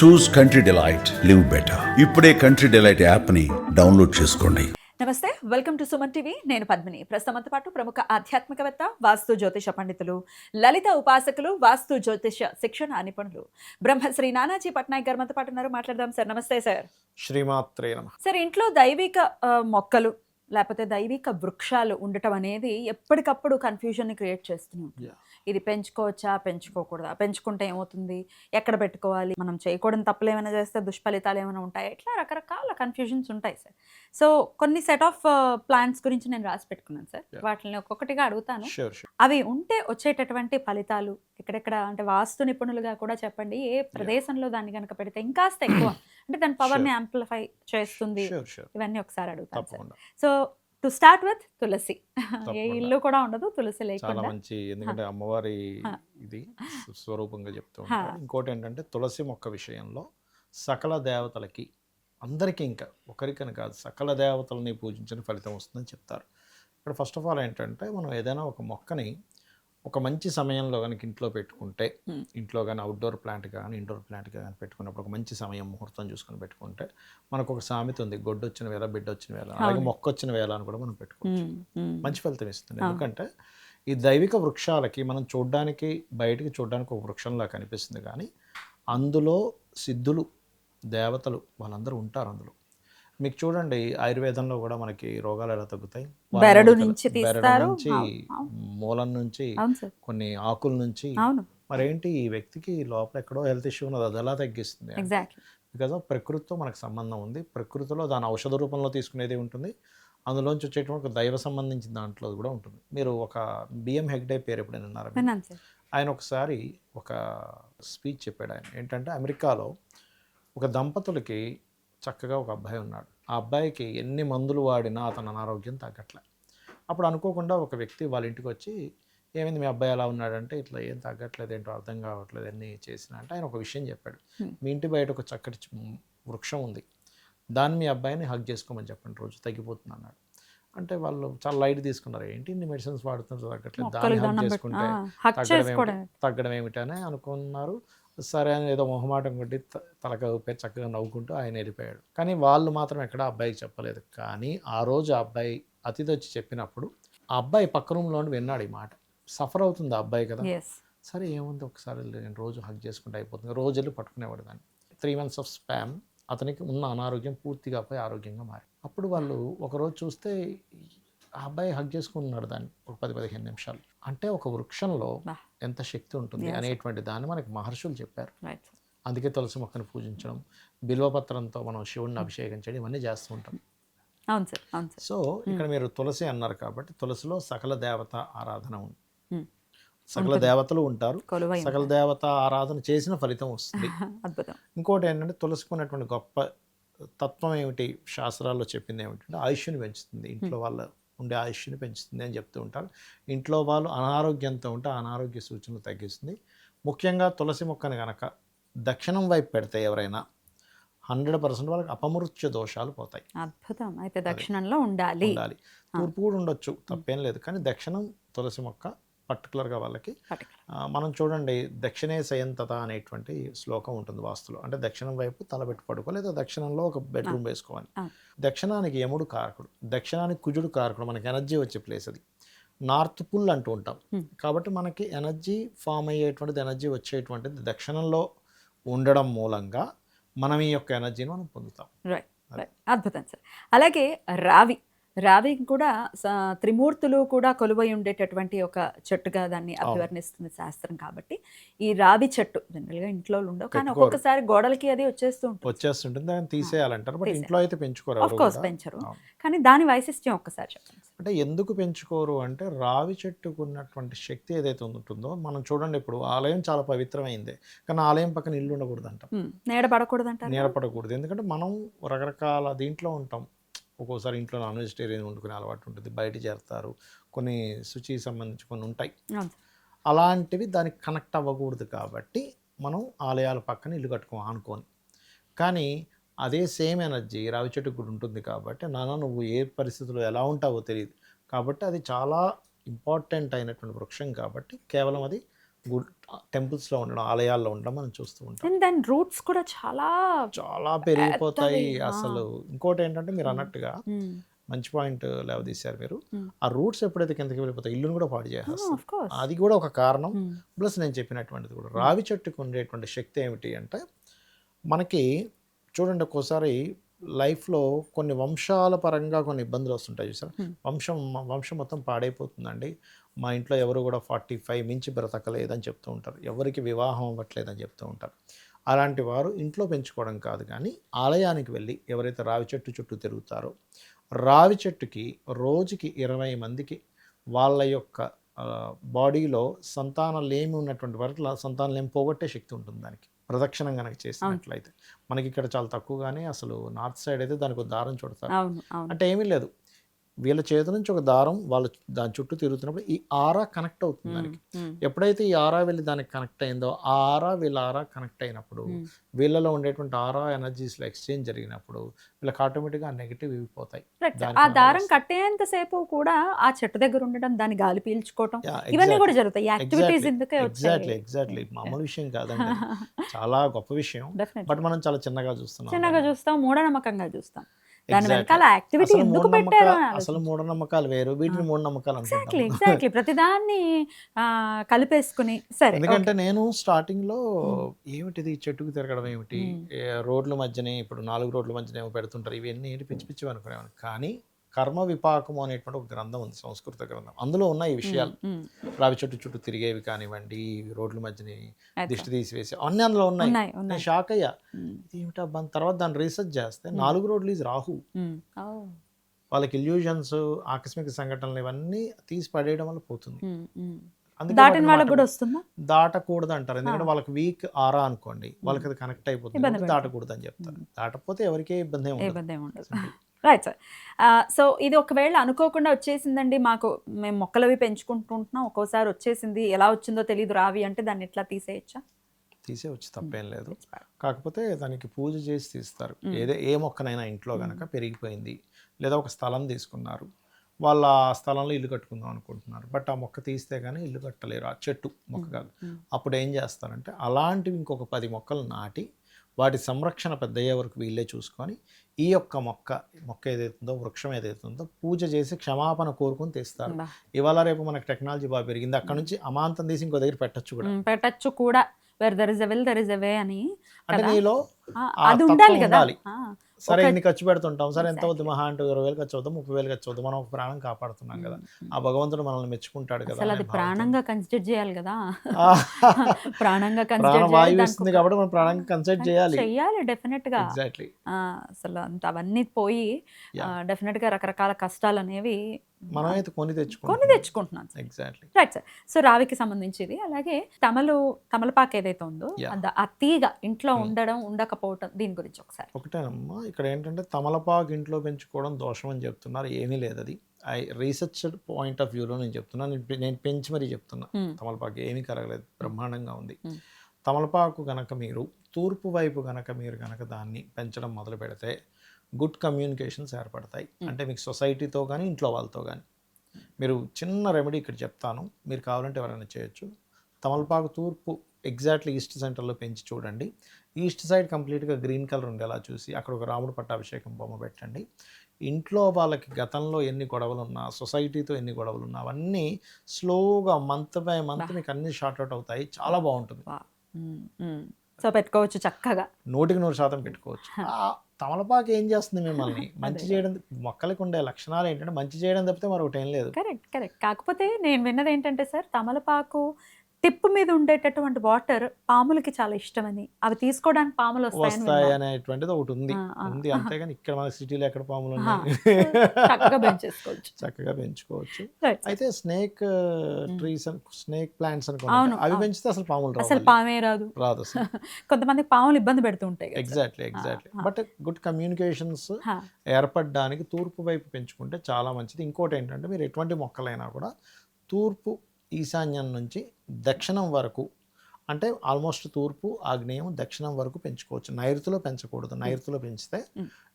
Choose country delight live better ఇప్పుడే country delight యాప్ని download చేసుకోండి. నమస్తే వెల్కమ్ టు సుమన్ టీవీ. నేను పద్మిని. ప్రస్తుతంతో పాటు ప్రముఖ ఆధ్యాత్మికవేత్త వాస్తు జ్యోతిష పండితులు లలిత ఉపాసకులు వాస్తు జ్యోతిష శిక్షణ నిపుణులు. బ్రహ్మశ్రీ నానాజీ పట్నాయక్ గారు మనతో పాటు ఉన్నారు. మాట్లాడదాం సార్. నమస్తే సార్. శ్రీమాత్రే నమ. సార్ ఇంట్లో దైవిక మొక్కలు లేకపోతే దైవిక వృక్షాలు ఉండటం అనేది ఎప్పటికప్పుడు కన్ఫ్యూజన్ని క్రియేట్ చేస్తుంది Yeah. ఇది పెంచుకోవచ్చా? పెంచుకోకూడదా? పెంచుకుంటే ఏమవుతుంది? ఎక్కడ పెట్టుకోవాలి? మనం చేయకూడని తప్పులు ఏమైనా చేస్తే దుష్ఫలితాలు ఏమైనా ఉంటాయి? ఇట్లా రకరకాల కన్ఫ్యూజన్స్ ఉంటాయి సార్. సో కొన్ని సెట్ ఆఫ్ ప్లాన్స్ గురించి నేను రాసి పెట్టుకున్నాను సార్. వాటిని ఒక్కొక్కటిగా అడుగుతాను. అవి ఉంటే వచ్చేటటువంటి ఫలితాలు ఎక్కడెక్కడ అంటే వాస్తు నిపుణులుగా కూడా చెప్పండి. ఏ ప్రదేశంలో దాన్ని కనుక పెడితే ఇంకాస్త ఎక్కువ. అంటే దాని పవర్ని యాంప్లిఫై చేస్తుంది. షూర్ షూర్ ఇవన్నీ ఒకసారి అడుగుతాను సో టు స్టార్ట్ విత్ తులసి ఏ. ఇల్లు కూడా ఉండదు తులసి చాలా లేకుండా మంచి ఎందుకంటే అమ్మవారి. ఇది స్వ- స్వరూపంగా చెప్తూ. ఉంటారు ఇంకోటి ఏంటంటే తులసి మొక్క విషయంలో సకల దేవతలకి అందరికీ ఇంకా ఒకరికని కాదు సకల దేవతలని పూజించిన ఫలితం వస్తుందని చెప్తారు ఇక్కడ ఫస్ట్ ఆఫ్ ఆల్ ఏంటంటే మనం ఏదైనా ఒక మొక్కని ఒక మంచి సమయంలో కనుక ఇంట్లో పెట్టుకుంటే. ఇంట్లో కానీ అవుట్డోర్ ప్లాంట్ కానీ ఇండోర్ ప్లాంట్ కానీ పెట్టుకున్నప్పుడు ఒక మంచి సమయం ముహూర్తం చూసుకొని పెట్టుకుంటే మనకు ఒక సామెత ఉంది గొడ్డు వచ్చిన వేళ బిడ్డ వచ్చిన వేళ అలాగే. మొక్క వచ్చిన వేళ అని కూడా మనం పెట్టుకోవచ్చు. మంచి ఫలితం ఇస్తుంది. ఎందుకంటే ఈ దైవిక వృక్షాలకి మనం చూడడానికి బయటికి చూడడానికి ఒక వృక్షంలా కనిపిస్తుంది కానీ అందులో సిద్ధులు దేవతలు వాళ్ళందరూ ఉంటారు అందులో మీకు చూడండి ఆయుర్వేదంలో కూడా మనకి రోగాలు ఎలా తగ్గుతాయి? బెరడు నుంచి తీస్తారు. నుంచి. మూలం నుంచి కొన్ని ఆకుల నుంచి మరేంటి ఈ వ్యక్తికి లోపల ఎక్కడో హెల్త్ ఇష్యూ ఉన్నది అది ఎలా తగ్గిస్తుంది? బికాజ్ ఆఫ్ ప్రకృతితో మనకు సంబంధం ఉంది. ప్రకృతిలో దాని ఔషధ రూపంలో తీసుకునేది ఉంటుంది. అందులోంచి వచ్చేటువంటి ఒక దైవ సంబంధించిన దాంట్లో కూడా ఉంటుంది. మీరు ఒక బిఎం హెగ్డే పేరు ఎప్పుడైనా విన్నారా సార్. ఆయన ఒకసారి ఒక స్పీచ్ చెప్పాడు ఆయన. ఏంటంటే అమెరికాలో ఒక దంపతులకి చక్కగా ఒక అబ్బాయి ఉన్నాడు. ఆ అబ్బాయికి ఎన్ని మందులు వాడినా అతని అనారోగ్యం తగ్గట్లే. అప్పుడు అనుకోకుండా ఒక వ్యక్తి వాళ్ళ ఇంటికి వచ్చి ఏమైంది మీ అబ్బాయి ఎలా ఉన్నాడంటే ఇట్లా ఏం తగ్గట్లేదు ఏంటో అర్థం కావట్లేదు అన్నీ చేసిన అంటే ఆయన ఒక విషయం చెప్పాడు. మీ ఇంటి బయట ఒక చక్కటి వృక్షం ఉంది. దాన్ని మీ అబ్బాయిని హగ్ చేసుకోమని చెప్పండి రోజు తగ్గిపోతుంది అన్నాడు. అంటే వాళ్ళు చాలా లైట్ తీసుకున్నారు. ఏంటి ఇన్ని మెడిసిన్స్ వాడుతున్నారు తగ్గట్లేదు దాన్ని హగ్ చేసుకుంటే తగ్గడం ఏమిటి తగ్గడం ఏమిటని అనుకున్నారు. సరే అని ఏదో మొహమాటం కొట్టి తలక ఊపే చక్కగా నవ్వుకుంటూ ఆయన వెళ్ళిపోయాడు. కానీ వాళ్ళు మాత్రం ఎక్కడ అబ్బాయికి చెప్పలేదు. కానీ ఆ రోజు అబ్బాయి అతిథి వచ్చి చెప్పినప్పుడు ఆ అబ్బాయి పక్క రూమ్లో విన్నాడు ఈ మాట. సఫర్ అవుతుంది ఆ అబ్బాయి కదా? సరే ఏముంది? ఒకసారి నేను రోజు హగ్ చేసుకుంటే అయిపోతుంది. రోజు వెళ్ళి పట్టుకునేవాడు దాన్ని. Three months of span. అతనికి ఉన్న అనారోగ్యం పూర్తిగా పోయి ఆరోగ్యంగా మారి అప్పుడు వాళ్ళు ఒకరోజు చూస్తే ఆ అబ్బాయి హగ్ చేసుకుంటున్నాడు దాన్ని ఒక పది పదిహేను నిమిషాలు. అంటే ఒక వృక్షంలో. ఎంత శక్తి ఉంటుంది. అనేటువంటి దాన్ని మనకి మహర్షులు చెప్పారు. అందుకే తులసి మొక్కను పూజించడం బిల్వపత్రంతో మనం శివుడిని అభిషేకం చేయడం ఇవన్నీ చేస్తూ ఉంటాం. అవును సార్ అవును సార్. సో ఇక్కడ మీరు తులసి అన్నారు కాబట్టి తులసిలో సకల దేవత ఆరాధన ఉంది. Hmm. సకల. దేవతలు ఉంటారు. సకల దేవత ఆరాధన చేసిన ఫలితం వస్తుంది. ఇంకోటి ఏంటంటే తులసికి ఉన్నటువంటి గొప్ప తత్వం ఏమిటి? శాస్త్రాల్లో చెప్పింది ఏమిటంటే ఆయుష్ని పెంచుతుంది ఇంట్లో వాళ్ళ ఉండే ఆయుష్ని పెంచుతుంది అని చెప్తూ ఉంటారు. ఇంట్లో వాళ్ళు అనారోగ్యంతో ఉంటే అనారోగ్య సూచనలు తగ్గిస్తుంది. ముఖ్యంగా తులసి మొక్కని కనుక దక్షిణం వైపు పెడితే ఎవరైనా హండ్రెడ్ పర్సెంట్ వాళ్ళకి అపమృత్యు దోషాలు పోతాయి. అద్భుతం. అయితే దక్షిణంలో ఉండాలి. ఉండాలి. తూర్పు కూడా ఉండొచ్చు తప్పేం లేదు. కానీ దక్షిణం తులసి మొక్క పర్టికులర్గా వాళ్ళకి. మనం చూడండి దక్షిణే సయంతత అనేటువంటి శ్లోకం ఉంటుంది వాస్తులో. అంటే దక్షిణం వైపు తలబెట్టి పడుకో లేదా దక్షిణంలో ఒక బెడ్రూమ్ వేసుకోవాలి. దక్షిణానికి యముడు కారకుడు దక్షిణానికి కుజుడు కారకుడు మనకి ఎనర్జీ వచ్చే ప్లేస్ అది. నార్త్ పుల్ అంటూ ఉంటాం. కాబట్టి మనకి ఎనర్జీ ఫామ్ అయ్యేటువంటిది ఎనర్జీ వచ్చేటువంటిది దక్షిణంలో ఉండడం మూలంగా మనం ఈ యొక్క ఎనర్జీని మనం పొందుతాం. రైట్ అద్భుతం సార్. అలాగే రావి. రావి కూడా త్రిమూర్తులు కూడా కొలువై ఉండేటటువంటి ఒక చెట్టుగా దాన్ని. అభివర్ణిస్తుంది శాస్త్రం కాబట్టి ఈ రావి చెట్టు జనరల్గా ఇంట్లో ఉండవు కానీ. ఒక్కొక్కసారి గోడలకి అది వచ్చేస్తూ ఉంటుంది వచ్చేస్తుంటుంది దాన్ని తీసేయాలంటారు బట్. ఇంట్లో అయితే పెంచుకోరు ఆఫ్ కోర్స్. పెంచరు. కానీ దాని వైశిష్ట్యం ఒక్కసారి చెప్పండి. అంటే ఎందుకు పెంచుకోరు అంటే రావి చెట్టుకు ఉన్నటువంటి శక్తి ఏదైతే ఉంటుందో మనం చూడండి ఇప్పుడు ఆలయం చాలా పవిత్రమైంది కానీ ఆలయం పక్కన ఇల్లు ఉండకూడదు. నీడ పడకూడదు అంటారు నీడపడకూడదు ఎందుకంటే మనం రకరకాల దీంట్లో ఉంటాం ఒక్కోసారి ఇంట్లో నాన్ వెజిటేరియన్ వండుకునే అలవాటు ఉంటుంది బయట చేరుతారు కొన్ని శుచి సంబంధించి కొన్ని ఉంటాయి. అలాంటివి దానికి కనెక్ట్ అవ్వకూడదు కాబట్టి మనం ఆలయాల పక్కన ఇల్లు కట్టుకో అనుకోని. కానీ అదే సేమ్ ఎనర్జీ రావి చెట్టుకు కూడా ఉంటుంది కాబట్టి నాన్న నువ్వు ఏ పరిస్థితుల్లో ఎలా ఉంటావో తెలియదు కాబట్టి అది చాలా ఇంపార్టెంట్ అయినటువంటి వృక్షం కాబట్టి కేవలం అది గుడ్ టెంపుల్స్లో ఉండడం ఆలయాల్లో ఉండడం మనం చూస్తూ ఉంటాం అండ్ దాని రూట్స్ కూడా చాలా చాలా పెరిగిపోతాయి. అసలు ఇంకోటి ఏంటంటే మీరు అన్నట్టుగా. మంచి పాయింట్ లేవదీశారు మీరు. ఆ రూట్స్ ఎప్పుడైతే కిందకి వెళ్ళిపోతాయి ఇల్లును కూడా పాడు course. అది కూడా ఒక కారణం. ప్లస్ నేను చెప్పినటువంటిది కూడా రావి చెట్టుకు ఉండేటువంటి శక్తి ఏమిటి అంటే మనకి చూడండి ఒక్కోసారి లైఫ్లో కొన్ని వంశాల పరంగా కొన్ని ఇబ్బందులు వస్తుంటాయి చూసారా. వంశం వంశం మొత్తం పాడైపోతుందండి మా ఇంట్లో ఎవరు కూడా ఫార్టీ ఫైవ్ మించి బ్రతకలేదని చెప్తూ ఉంటారు. ఎవరికి వివాహం అవ్వట్లేదని చెప్తూ ఉంటారు. అలాంటి వారు ఇంట్లో పెంచుకోవడం కాదు కానీ ఆలయానికి వెళ్ళి ఎవరైతే రావి చెట్టు చుట్టూ తిరుగుతారో రావి చెట్టుకి రోజుకి ఇరవై మందికి వాళ్ళ యొక్క బాడీలో సంతానం లేమి ఉన్నటువంటి వరకు సంతానం లేమి పోగొట్టే శక్తి ఉంటుంది దానికి. ప్రదక్షిణం కనుక చేసినట్లయితే. మనకి ఇక్కడ చాలా తక్కువగానే అసలు నార్త్ సైడ్ అయితే దానికి దారం చుడతారు. అంటే ఏమీ లేదు. వీళ్ళ చేతి నుంచి ఒక దారం వాళ్ళ దాని చుట్టూ తిరుగుతున్నప్పుడు ఈ ఆరా కనెక్ట్ అవుతుంది దానికి. ఎప్పుడైతే ఈ ఆరా వెళ్ళి దానికి కనెక్ట్ అయిందో ఆ ఆరా వీళ్ళ ఆరా కనెక్ట్ అయినప్పుడు. వీళ్ళలో ఉండేటువంటి ఆరా ఎనర్జీస్లో ఎక్స్చేంజ్ జరిగినప్పుడు వీళ్ళకి ఆటోమేటిక్గా నెగిటివ్. దానికి ఆ దారం. కట్టేంత సేపు కూడా ఆ చెట్టు దగ్గర ఉండడం దాని గాలి పీల్చుకోవటం ఇవన్నీ. కూడా జరుగుతాయి యాక్టివిటీస్ ఇందుకే ఎగ్జాక్ట్లీ ఎగ్జాక్ట్లీ మామూలు విషయం కాదండి చాలా గొప్ప విషయం. బట్ మనం చాలా చిన్నగా చూస్తున్నాం చిన్నగా చూస్తాం మూఢనమ్మకంగా చూస్తాం దాని. వెనకాల యాక్టివిటీ అసలు ఎందుకు పెట్టారు అసలు మూఢనమ్మకాలు వేరు. వీటిని మూఢనమ్మకాలు ఎగ్జాక్ట్లీ ఎగ్జాక్ట్లీ ప్రతిదాన్ని ఆ, కలిపేసుకుని సరే ఎందుకంటే నేను స్టార్టింగ్లో ఏమిటిది? చెట్టుకు తిరగడం ఏమిటి? రోడ్ల మధ్యనే ఇప్పుడు నాలుగు రోడ్ల మధ్యనే పెడుతుంటారు. ఇవన్నీ ఏంటి? పిచ్చి పిచ్చి అనుకునేవాను కానీ కర్మ విపాకము అనేటువంటి ఒక గ్రంథం ఉంది సంస్కృత గ్రంథం. అందులో ఉన్నాయి ఈ విషయాలు. రావి చెట్టు చుట్టూ తిరిగేవి కానివ్వండి రోడ్ల మధ్యని. దిష్టి తీసివేసి అన్ని అందులో ఉన్నాయి. నేను షాక్ అయ్యా. బా తర్వాత దాన్ని రీసెర్చ్ చేస్తే నాలుగు రోడ్లు ఈజ్ రాహు. వాళ్ళకి ఇల్యూజన్స్ ఆకస్మిక సంఘటనలు ఇవన్నీ తీసి పడేయడం వల్ల పోతుంది. దాటిన వాళ్ళకి కూడా వస్తుందా? దాటకూడదు అంటారు. ఎందుకంటే వాళ్ళకి వీక్ ఆరా అనుకోండి వాళ్ళకి అది కనెక్ట్ అయిపోతుంది. దాటకూడదు అని చెప్తారు. దాటకపోతే ఎవరికే ఇబ్బంది ఉండదు. రైట్ సార్ సో ఇది ఒకవేళ అనుకోకుండా వచ్చేసిందండి మాకు మేము మొక్కలవి పెంచుకుంటుంటున్నాం ఒక్కోసారి వచ్చేసింది ఎలా వచ్చిందో తెలియదు రావి అంటే దాన్ని ఎట్లా తీసేయచ్చా? తీసే వచ్చి తప్పేం లేదు. కాకపోతే దానికి పూజ చేసి తీస్తారు. ఏదే ఏ మొక్కనైనా ఇంట్లో గనక పెరిగిపోయింది లేదా ఒక స్థలం తీసుకున్నారు వాళ్ళ ఆ స్థలంలో ఇల్లు కట్టుకుందాం అనుకుంటున్నారు బట్ ఆ మొక్క తీస్తే కానీ ఇల్లు కట్టలేరు ఆ చెట్టు మొక్క కాదు. అప్పుడు ఏం చేస్తారంటే అలాంటివి ఇంకొక పది మొక్కలు నాటి వాటి సంరక్షణ పెద్ద అయ్యే వరకు వీళ్ళే చూసుకొని ఈ యొక్క మొక్క మొక్క ఏదైతుందో వృక్షం ఏదైతుందో పూజ చేసి క్షమాపణ కోరుకొని తీస్తారు. ఇవాళ రేపు మనకి టెక్నాలజీ బాగా పెరిగింది అక్కడ నుంచి అమాంతం తీసి ఇంకో దగ్గర పెట్టచ్చు కూడా. పెట్టచ్చు కూడా where there is a will there is a way అని అంటే? నీలో అది ఉండాలి కదా సరే ఇన్ని ఖర్చు పెడుతుంటాం. సరే ఎంత. అవుతుంది మహా అంటే ఇరవై వేలు ఖర్చు అవుతాం ముప్పై వేలు ఖర్చు అవుతాం మనం ఒక ప్రాణం కాపాడుతున్నాం కదా. ఆ భగవంతుడు మనల్ని మెచ్చుకుంటాడు కదా అది. ప్రాణంగా కన్సిడర్ చేయాలి కదా. ప్రాణంగా ప్రాణ కన్సిడర్ వాయువు ఇస్తుంది కాబట్టి మనం ప్రాణానికి కన్సల్ట్ చేయాలి. చెయ్యాలి డెఫినెట్గా. ఎగ్జాక్ట్లీ ఆ, అసలు అంత అవన్నీ పోయి. డెఫినెట్గా రకరకాల కష్టాలు అనేవి మనమైతే కొని కొని తెచ్చుకుంటాం తెచ్చుకుంటున్నాం ఎగ్జాక్ట్లీ రైట్ సార్ సో రావికి సంబంధించింది అలాగే తమలు తమలపాకు ఏదైతే ఉందో ఆ తీగ ఇంట్లో Hmm. ఉండడం ఉండకపోవటం దీని గురించి ఒకసారి. ఒకటేనమ్మా ఇక్కడ ఏంటంటే తమలపాకు ఇంట్లో పెంచుకోవడం దోషం అని చెప్తున్నారు. ఏమీ లేదు అది. ఐ రీసెర్చ్డ్ పాయింట్ ఆఫ్ వ్యూలో నేను చెప్తున్నాను నేను పెంచి మరీ చెప్తున్నా. Hmm. తమలపాకు ఏమీ కరగలేదు. బ్రహ్మాండంగా ఉంది. Hmm. తమలపాకు గనక మీరు తూర్పు వైపు గనక మీరు గనక దాన్ని పెంచడం మొదలు పెడితే గుడ్ కమ్యూనికేషన్స్ ఏర్పడతాయి. అంటే మీకు సొసైటీతో కానీ ఇంట్లో వాళ్ళతో కానీ మీరు చిన్న రెమెడీ ఇక్కడ చెప్తాను. మీరు కావాలంటే ఎవరైనా చేయొచ్చు. తమలపాకు తూర్పు ఎగ్జాక్ట్లీ ఈస్ట్ సెంటర్లో పెంచి చూడండి. ఈస్ట్ సైడ్ కంప్లీట్గా గ్రీన్ కలర్ ఉండేలా చూసి అక్కడ ఒక రాముడు పట్టాభిషేకం బొమ్మ పెట్టండి. ఇంట్లో వాళ్ళకి గతంలో ఎన్ని గొడవలు ఉన్నా సొసైటీతో ఎన్ని గొడవలు ఉన్నా అవన్నీ స్లోగా మంత్ బై మంత్ మీకు అన్ని షార్ట్ అవుట్ అవుతాయి. చాలా బాగుంటుంది. సో పెట్టుకోవచ్చు చక్కగా. నూటికి నూరు శాతం పెట్టుకోవచ్చు. తమలపాకు ఏం చేస్తుంది మిమ్మల్ని? మంచి చేయడం మొక్కలకు ఉండే లక్షణాలు ఏంటంటే మంచి చేయడం తప్పితే మరొకటి ఏం లేదు. Correct correct. కాకపోతే నేను విన్నది ఏంటంటే సార్ తమలపాకు టిప్ మీద ఉండేటటువంటి వాటర్ పాములకి చాలా ఇష్టమని. అవి తీసుకోవడానికి పాములు వస్తాయి. అనేటువంటిది ఒకటి ఉంది. ఉంది. అంతేగాని ఇక్కడ మన సిటీలో ఎక్కడ పాములు చక్కగా పెంచేసుకోవచ్చు. చక్కగా పెంచుకోవచ్చు. అయితే స్నేక్ ట్రీస్ స్నేక్ ప్లాంట్స్ అవును, అనుకో అవి. పెంచితే అసలు పాములు అసలు. పామే రాదు. రాదు అసలు. కొంతమందికి పాములు ఇబ్బంది పెడుతూ ఉంటాయి కదా. Sir. Exactly exactly. But good communications ఏర్పడడానికి తూర్పు వైపు పెంచుకుంటే చాలా మంచిది. ఇంకోటి ఏంటంటే మీరు ఎటువంటి మొక్కలైనా కూడా తూర్పు ఈశాన్యం నుంచి దక్షిణం వరకు అంటే ఆల్మోస్ట్ తూర్పు ఆగ్నేయం దక్షిణం వరకు పెంచుకోవచ్చు. నైరుతిలో పెంచకూడదు. నైరుతిలో పెంచితే.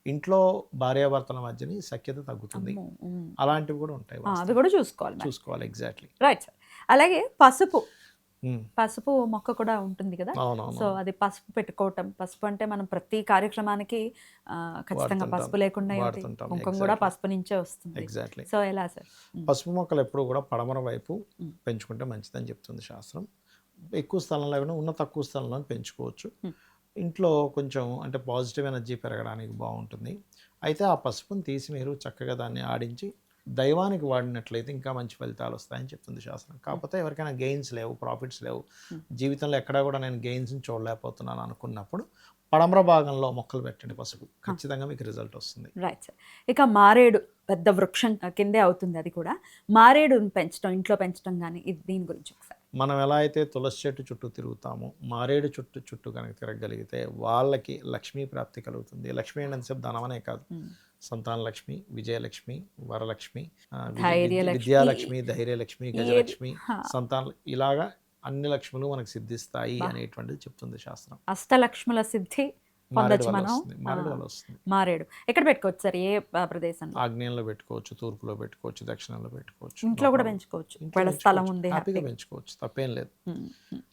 ఇంట్లో భార్యాభర్తల మధ్యని సఖ్యత తగ్గుతుంది. అలాంటివి కూడా ఉంటాయి అవి కూడా చూసుకోవాలి. చూసుకోవాలి ఎగ్జాక్ట్లీ రైట్ సార్ అలాగే పసుపు. పసుపు మొక్క కూడా ఉంటుంది కదా? సో అది పసుపు పెట్టుకోవటం. పసుపు అంటే మనం ప్రతి కార్యక్రమానికి ఖచ్చితంగా. పసుపు లేకుండా కుంకుమ కూడా. పసుపు నుంచే వస్తుంది. ఎగ్జాక్ట్లీ. సో ఎలా సార్? పసుపు మొక్కలు ఎప్పుడు కూడా పడమర వైపు. పెంచుకుంటే మంచిదని చెప్తుంది శాస్త్రం. ఎక్కువ స్థలం లేకుండా ఉన్న తక్కువ స్థలంలో పెంచుకోవచ్చు. ఇంట్లో కొంచెం అంటే పాజిటివ్ ఎనర్జీ పెరగడానికి బాగుంటుంది. అయితే ఆ పసుపుని తీసి మీరు చక్కగా దాన్ని ఆడించి దైవానికి వాడినట్లయితే ఇంకా మంచి ఫలితాలు వస్తాయని చెప్తుంది శాస్త్రం కాకపోతే ఎవరికైనా గెయిన్స్ లేవు ప్రాఫిట్స్ లేవు. జీవితంలో ఎక్కడా కూడా నేను గెయిన్స్ని చూడలేకపోతున్నాను అనుకున్నప్పుడు పడమర భాగంలో మొక్కలు పెట్టండి పసుపు. ఖచ్చితంగా మీకు రిజల్ట్ వస్తుంది. రైట్ సార్ ఇక మారేడు పెద్ద వృక్షం కిందే అవుతుంది అది కూడా. మారేడు పెంచడం ఇంట్లో పెంచడం కానీ ఇది దీని గురించి ఒకసారి. మనం ఎలా అయితే తులసి చెట్టు చుట్టూ తిరుగుతామో మారేడు చుట్టూ చుట్టూ కనుక తిరగగలిగితే వాళ్ళకి లక్ష్మీ ప్రాప్తి కలుగుతుంది. లక్ష్మి అంటే ఎంతసేపు ధనమనే కాదు. మ్మ్. సంతాన లక్ష్మి విజయలక్ష్మి వరలక్ష్మి. విద్యాలక్ష్మి ధైర్యలక్ష్మి గజలక్ష్మి. సంతాన ఇలాగా అన్ని లక్ష్ములు మనకు సిద్ధిస్తాయి. అనేటువంటిది చెప్తుంది శాస్త్రం అష్టలక్ష్ముల సిద్ధి మారేడు పొందొచ్చు మనం ఎక్కడ పెట్టుకోవచ్చు సార్ ఏ ఆ, ప్రదేశంలో ఆగ్నేయంలో పెట్టుకోవచ్చు తూర్పులో పెట్టుకోవచ్చు దక్షిణంలో పెట్టుకోవచ్చు ఇంట్లో కూడా. పెంచుకోవచ్చు స్థలం. ఉంది హ్యాపీగా హ్యాపీ పెంచుకోవచ్చు తప్పేం లేదు.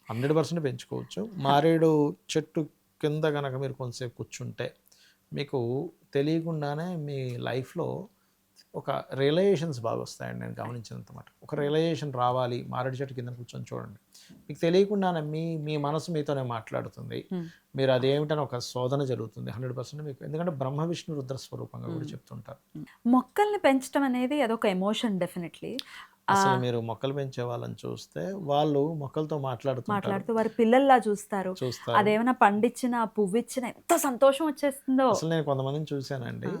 హండ్రెడ్ పర్సెంట్ పెంచుకోవచ్చు మారేడు చెట్టు కింద కనుక మీరు కొంతసేపు కూర్చుంటే మీకు తెలియకుండానే మీ లైఫ్లో ఒక రియలైజేషన్స్ బాగా వస్తాయండి నేను గమనించినంత మాట. ఒక రియలైజేషన్ రావాలి మారేడు చెట్టు కింద కూర్చొని చూడండి. మీకు తెలియకుండానే మీ మీ మనసు మీతోనే మాట్లాడుతుంది. మీరు అదేమిటని ఒక శోధన జరుగుతుంది. హండ్రెడ్ పర్సెంట్ మీకు ఎందుకంటే బ్రహ్మ విష్ణు రుద్ర స్వరూపంగా కూడా చెప్తుంటారు. మొక్కల్ని పెంచడం అనేది అదొక ఎమోషన్ డెఫినెట్లీ. అసలు మీరు మొక్కలు పెంచే వాళ్ళని చూస్తే వాళ్ళు మొక్కలతో మాట్లాడుతుంటారు. మాట్లాడుతూ వారి పిల్లల్లా చూస్తారు. చూస్తారు. అదేమైనా పండించిన పువ్వు ఇచ్చిన ఎంత సంతోషం వచ్చేస్తుందో. అసలు నేను కొంతమందిని చూశానండి.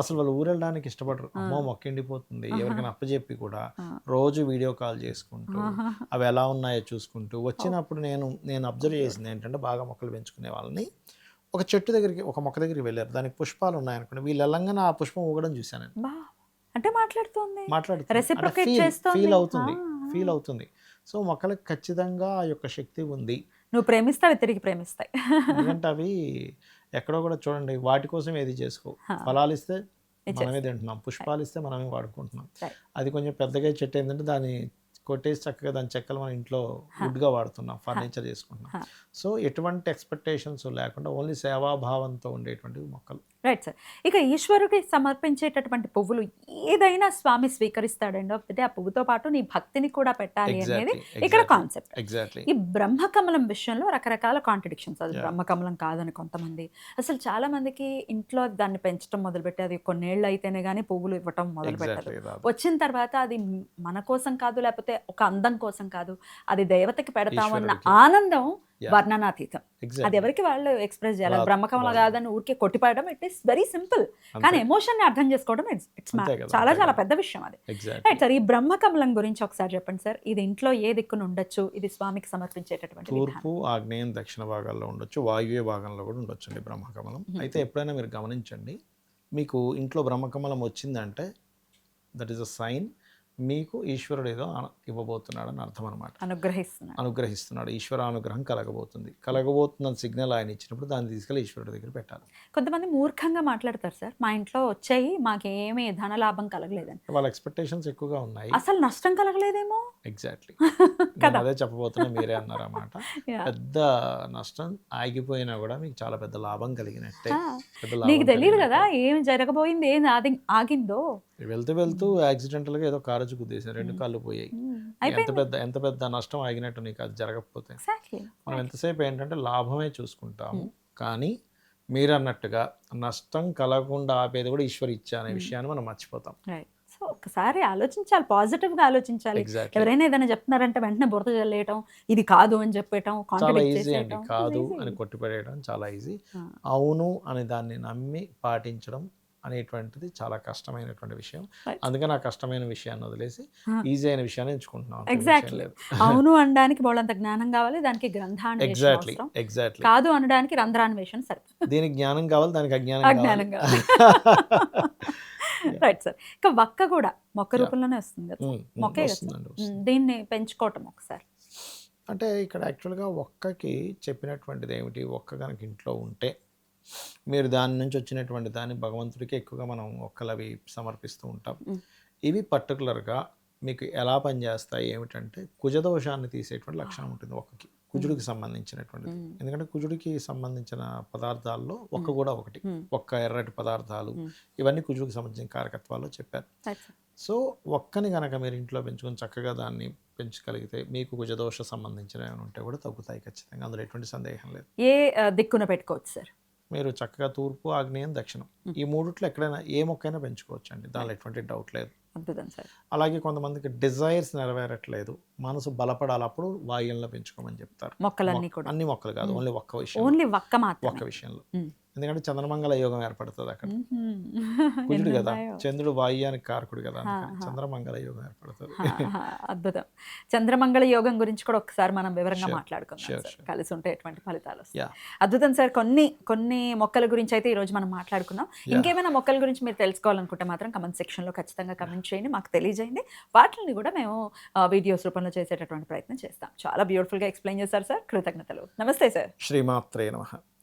అసలు వాళ్ళు ఊరెళ్ళడానికి ఇష్టపడరు. అమ్మో మొక్క ఎండిపోతుంది. ఎవరికైనా అప్పచెప్పి కూడా. రోజు వీడియో కాల్ చేసుకుంటూ. అవి ఎలా ఉన్నాయో చూసుకుంటూ వచ్చినప్పుడు నేను నేను అబ్జర్వ్ చేసింది ఏంటంటే బాగా మొక్కలు పెంచుకునే వాళ్ళని. ఒక చెట్టు దగ్గరికి ఒక మొక్క దగ్గరికి వెళ్ళారు. దానికి పుష్పాలు ఉన్నాయనుకోండి వీళ్ళు వెళ్ళంగానే ఆ పుష్పం ఊగడం చూశాను నేను బా! అంటే మాట్లాడుతోంది. మాట్లాడుతుంది. ఫీల్ అవుతుంది. ఫీల్ అవుతుంది. సో మొక్కలకు ఖచ్చితంగా ఆ యొక్క శక్తి ఉంది. నువ్వు ప్రేమిస్తావు తిరిగి ప్రేమిస్తాయి. ఎందుకంటే అవి ఎక్కడో కూడా చూడండి వాటి కోసం ఏది చేసుకో. ఫలాలు ఇస్తే. మనమే తింటున్నాం. పుష్పాలు ఇస్తే మనమే వాడుకుంటున్నాం. అది కొంచెం పెద్దగా చెట్టు ఏంటంటే దాన్ని కొట్టేసి చక్కగా దాని చెక్కలు మన ఇంట్లో వుడ్గా వాడుతున్నాం ఫర్నిచర్ చేసుకుంటున్నాం. సో ఎటువంటి ఎక్స్పెక్టేషన్స్ లేకుండా ఓన్లీ సేవాభావంతో ఉండేటువంటి మొక్కలు. రైట్ సార్ ఇక ఈశ్వరుడికి సమర్పించేటటువంటి పువ్వులు ఏదైనా స్వామి స్వీకరిస్తాడండి. అంటే ఆ పువ్వుతో పాటు నీ భక్తిని కూడా పెట్టాలి అనేది ఇక్కడ కాన్సెప్ట్ ఎగ్జాక్ట్లీ ఈ బ్రహ్మకమలం విషయంలో రకరకాల కాంట్రడిక్షన్స్ అది. బ్రహ్మకమలం కాదని కొంతమంది. అసలు చాలా మందికి ఇంట్లో దాన్ని పెంచడం మొదలుపెట్టి అది కొన్నేళ్ళు అయితేనే కానీ పువ్వులు ఇవ్వటం మొదలు వచ్చిన వచ్చిన తర్వాత అది మన కోసం కాదు లేకపోతే ఒక అందం కోసం కాదు అది దేవతకి పెడతామన్న. ఆనందం. వర్ణనాతీతం. అది ఎవరికి వాళ్ళు ఎక్స్ప్రెస్ చేయాలి. బ్రహ్మకమలం. కాదని ఊరికే కొట్టిపాయడం ఇట్ ఈస్ వెరీ సింపుల్ కానీ ఎమోషన్ని అర్థం చేసుకోవడం ఇట్స్ ఇట్స్ చాలా చాలా. పెద్ద విషయం అది. రైట్ సార్ ఈ బ్రహ్మకమలం గురించి ఒకసారి చెప్పండి సార్ ఇది ఇంట్లో ఏ దిక్కున ఉండొచ్చు? ఇది స్వామికి సమర్పించేటటువంటి. తూర్పు ఆగ్నేయం దక్షిణ భాగాల్లో ఉండొచ్చు వాయువ్య భాగంలో కూడా ఉండొచ్చు అండి బ్రహ్మకమలం అయితే ఎప్పుడైనా మీరు గమనించండి మీకు ఇంట్లో బ్రహ్మకమలం వచ్చిందంటే దట్ ఈస్ అ సైన్ మీకు ఈశ్వరుడు ఏదో ఇవ్వబోతున్నాడు అని అర్థం అనమాట అనుగ్రహిస్తున్నాడు. అనుగ్రహిస్తున్నాడు. ఈశ్వర అనుగ్రహం కలగబోతుంది. కలగబోతున్న సిగ్నల్ ఆయన ఇచ్చినప్పుడు దాన్ని తీసుకెళ్ళి ఈశ్వరుడి దగ్గర పెట్టాలి. కొంతమంది మూర్ఖంగా మాట్లాడతారు సార్. మా ఇంట్లో వచ్చాయి మాకేమీ ధన లాభం కలగలేదని. వాళ్ళ ఎక్స్పెక్టేషన్స్ ఎక్కువగా ఉన్నాయి. అసలు నష్టం కలగలేదేమో? ఎగ్జాక్ట్లీ. కదా. అదే చెప్పబోతున్నా మీరే అన్నారన్నమాట. Yeah. పెద్ద నష్టం ఆగిపోయినా కూడా మీకు చాలా పెద్ద లాభం కలిగినట్టే. నీకు తెలియదు. కదా ఏం జరగబోయింది ఏం ఆగిందో? వెళ్తూ వెళ్తూ యాక్సిడెంటల్గా ఏదో కారు గుద్దేశారు. రెండు కాళ్ళు పోయాయి. ఎంత పెద్ద ఎంత పెద్ద నష్టం ఆగినట్టు నీకు అది జరగకపోతే. మనం ఎంతసేపు ఏంటంటే లాభమే చూసుకుంటాము. కానీ మీరు అన్నట్టుగా నష్టం కలగకుండా ఆపేది కూడా ఈశ్వర్ ఇచ్చా అనే విషయాన్ని మనం మర్చిపోతాం. సో ఒకసారి ఆలోచించాలి పాజిటివ్గా ఆలోచించాలి ఎవరైనా ఏదైనా చెప్తున్నారంటే వెంటనే బురద చల్లేయటం ఇది కాదు అని చెప్పేయటం చాలా ఈజీ అండి. కాదు. అని కొట్టిపడేయడం చాలా ఈజీ. అవును అని దాన్ని నమ్మి పాటించడం అనేటువంటిది చాలా కష్టమైనటువంటి విషయం. అందుకని ఆ కష్టమైన విషయాన్ని వదిలేసి. ఈజీ అయిన విషయాన్ని ఎంచుకుంటున్నాం అంతే, Exactly. విషయం లేదు. అవును అనడానికి బోళ్ళంత జ్ఞానం కావాలి దానికి గ్రంథాన్వేషణ ఎగ్జాక్ట్లీ ఎగ్జాక్ట్లీ కాదు అనడానికి రంధ్రాన్వేషణ సరిపోతుంది. దీనికి జ్ఞానం కావాలి దానికి అజ్ఞానం అజ్ఞానం కావాలి. రైట్ సార్ ఇక వక్క కూడా మొక్క. రూపంలోనే వస్తుంది కదా మొక్కే సార్? వస్తుంది. ఉమ్, దీన్ని పెంచుకోవటం ఒకసారి. అంటే ఇక్కడ యాక్చువల్గా ఒక్కకి చెప్పినటువంటిది ఏమిటి? ఒక్క కనుక ఇంట్లో ఉంటే మీరు దాని నుంచి వచ్చినటువంటి దాన్ని భగవంతుడికి ఎక్కువగా మనం ఒక్కలవి సమర్పిస్తూ ఉంటాం. ఇవి పర్టికులర్గా మీకు ఎలా పనిచేస్తాయి ఏమిటంటే కుజదోషాన్ని తీసేటువంటి లక్షణం ఉంటుంది ఒక్కకి కుజుడికి సంబంధించినటువంటిది. ఎందుకంటే కుజుడికి సంబంధించిన పదార్థాల్లో ఒక్క కూడా ఒకటి. ఒక్క ఎర్రటి పదార్థాలు. ఇవన్నీ కుజుడికి సంబంధించిన కారకత్వాల్లో చెప్పారు. సో ఒక్కని కనుక మీరు ఇంట్లో పెంచుకొని చక్కగా దాన్ని పెంచగలిగితే మీకు కుజదోష సంబంధించిన ఏమైనా ఉంటే కూడా తగ్గుతాయి ఖచ్చితంగా అందులో ఎటువంటి సందేహం లేదు ఏ దిక్కున పెట్టుకోవచ్చు సార్ మీరు చక్కగా తూర్పు ఆగ్నేయం దక్షిణం. ఈ మూడిట్లో ఎక్కడైనా ఏ మొక్కైనా పెంచుకోవచ్చు అండి దానిలో ఎటువంటి డౌట్ లేదు. అద్భుతం సార్. అలాగే కొంతమందికి డిజైర్స్ నెరవేరట్లేదు. మనసు బలపడాలి అప్పుడు వాయుల్లో పెంచుకోమని చెప్తారు. మొక్కలన్నీ మొక్క- కూడా. అన్ని మొక్కలు కాదు ఓన్లీ ఒక్క విషయం. ఓన్లీ ఒక్క మాత్రం ఒక్క విషయంలో. ఎందుకంటే చంద్రమంగళ యోగం ఏర్పడుతుంది అక్కడ. కుజుడు కదా చంద్రుడు వాయుయానికి కారకుడు కదా. చంద్రమంగళ యోగం ఏర్పడుతుంది. అద్భుతం. చంద్రమంగళ యోగం గురించి కూడా ఒకసారి మనం వివరంగా. మాట్లాడుకుందాం. కలిసి ఉంటే ఎటువంటి ఫలితాలు అద్భుతం సార్. కొన్ని కొన్ని మొక్కల గురించి అయితే ఈ రోజు మనం మాట్లాడుకున్నాం. ఇంకేమైనా మొక్కల గురించి మీరు తెలుసుకోవాలనుకుంటే మాత్రం కమెంట్ సెక్షన్లో ఖచ్చితంగా కమెంట్ చేయండి. మాకు తెలియజేయండి. వాటిని కూడా మేము వీడియోస్ రూపంలో చేసేటటువంటి ప్రయత్నం చేస్తాం. చాలా బ్యూటిఫుల్గా ఎక్స్ప్లెయిన్ చేశారు సార్. కృతజ్ఞతలు. నమస్తే సార్. శ్రీమాత్రే నమ.